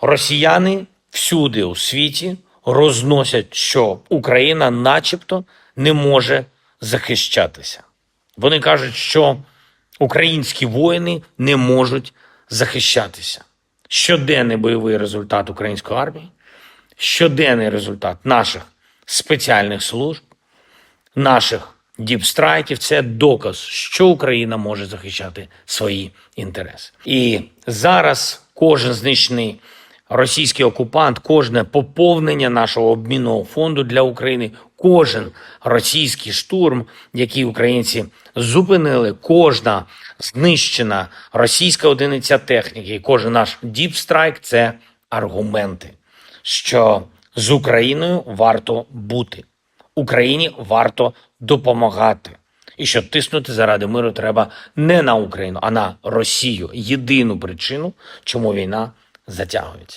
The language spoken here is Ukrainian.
Росіяни всюди у світі розносять, що Україна, начебто, не може захищатися. Вони кажуть, що українські воїни не можуть захищатися. Щоденний бойовий результат української армії, щоденний результат наших спеціальних служб, наших діпстрайків це доказ, що Україна може захищати свої інтереси. І зараз кожен знищений російський окупант, кожне поповнення нашого обмінного фонду для України, кожен російський штурм, який українці зупинили, кожна знищена російська одиниця техніки, кожен наш діпстрайк це аргументи, що з Україною варто бути. Україні варто допомагати. І що тиснути заради миру треба не на Україну, а на Росію. Єдину причину, чому війна затягується.